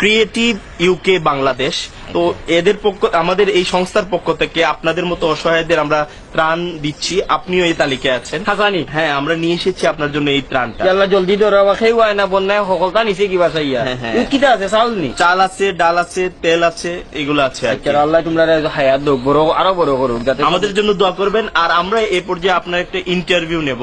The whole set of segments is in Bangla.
creative UK Bangladesh তো এদের পক্ষ আমাদের এই সংস্থার পক্ষ থেকে আপনাদের মতো অসহায়দের আমরা ত্রাণ দিচ্ছি। আপনিও এই তালিকায় আছেন। হাসানি হ্যাঁ আমরা নিয়ে এসেছি আপনার জন্য এই ত্রাণটা। জলদি ধরা সেই ওয়াই না বন্যায় সকলটা নিচে কিবা চাইয়া হ্যাঁ, হ্যাঁ। ই আছে? চাউল নি? চাল আছে ডাল আছে তেল আছে এগুলো আছে আর কি। আচ্ছা আল্লাহ তোমরা হায়াত বড় আরও বড় করুক আমাদের জন্য দোয়া করবেন। আর আমরা এই পর্যায়ে আপনার একটা ইন্টারভিউ নেব।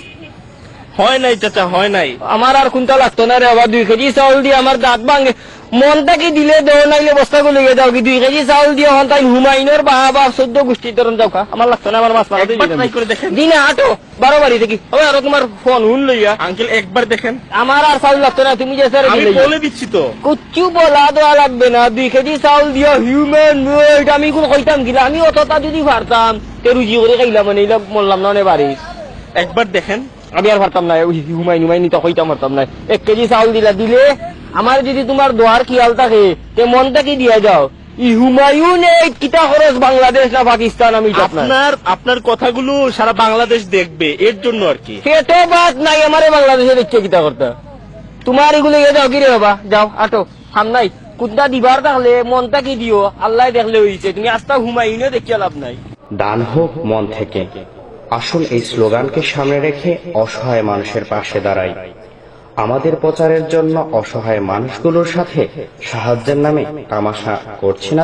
হয় নাই চাচা হয় নাই। আমার আর কোনটা লাগতো না রে আবার দুই কেজি চাউল দিয়ে আমার দাঁত ভাঙে। মনটা কি দিলে দেও নাইলে বস্তা গুলো গিয়ে যাও কি দুই কেজি চাউল দিয়ে হন তাই হুমায়ুনের বা বা চোদ্দ গোষ্ঠীর ধরন যাও খা। আমার লাগতো না আমার মাছ দেখেন। দিনে আটো। বারো বাড়ি দেখি ওই আর তোমার ফোন হুন লইয়া আঙ্কেল একবার দেখেন। আমার আর চাউল লাগতো না তুমি যে স্যার আমি বলে দিচ্ছি তো। কুচ্ছু বলা দেওয়া লাগবে না দুই কেজি চাউল দিয়া হিউম্যান ওয়েট আমি কোন কইতাম গিলা আমি অতটা যদি পারতাম তে রুজি করে খাইলাম মানে মরলাম না নে বাড়ি একবার দেখেন। আমি আর পারতাম না হুমাই নুমাই নিতে কইতাম পারতাম না। এক কেজি চাউল দিলা দিলে আমার যদি তোমার দোয়ার খেয়াল থাকে তে মনটা কি দিয়া যাও হুমায়ুন এই কিতা খরচ বাংলাদেশ না পাকিস্তান আমি আপনার আপনার কথাগুলো সারা বাংলাদেশ দেখবে এর জন্য আর কি। পেটে বাদ নাই আমারে বাংলাদেশে দেখছে কিতা করতে। তোমার এগুলো ইয়ে যাও কিরে বাবা? যাও আটো দিবার তাহলে মনটা কি দিও? আল্লাহ দেখলে হইছে। তুমি আস্তা হুমায়ুনে দেখিয়া লাভ নাই। দান হোক মন থেকে। আসুন এই স্লোগানকে সামনে রেখে অসহায় মানুষের পাশে দাঁড়াই। আমাদের প্রচারের জন্য অসহায় মানুষগুলোর সাথে সাহায্যের নামে তামাশা করছি না।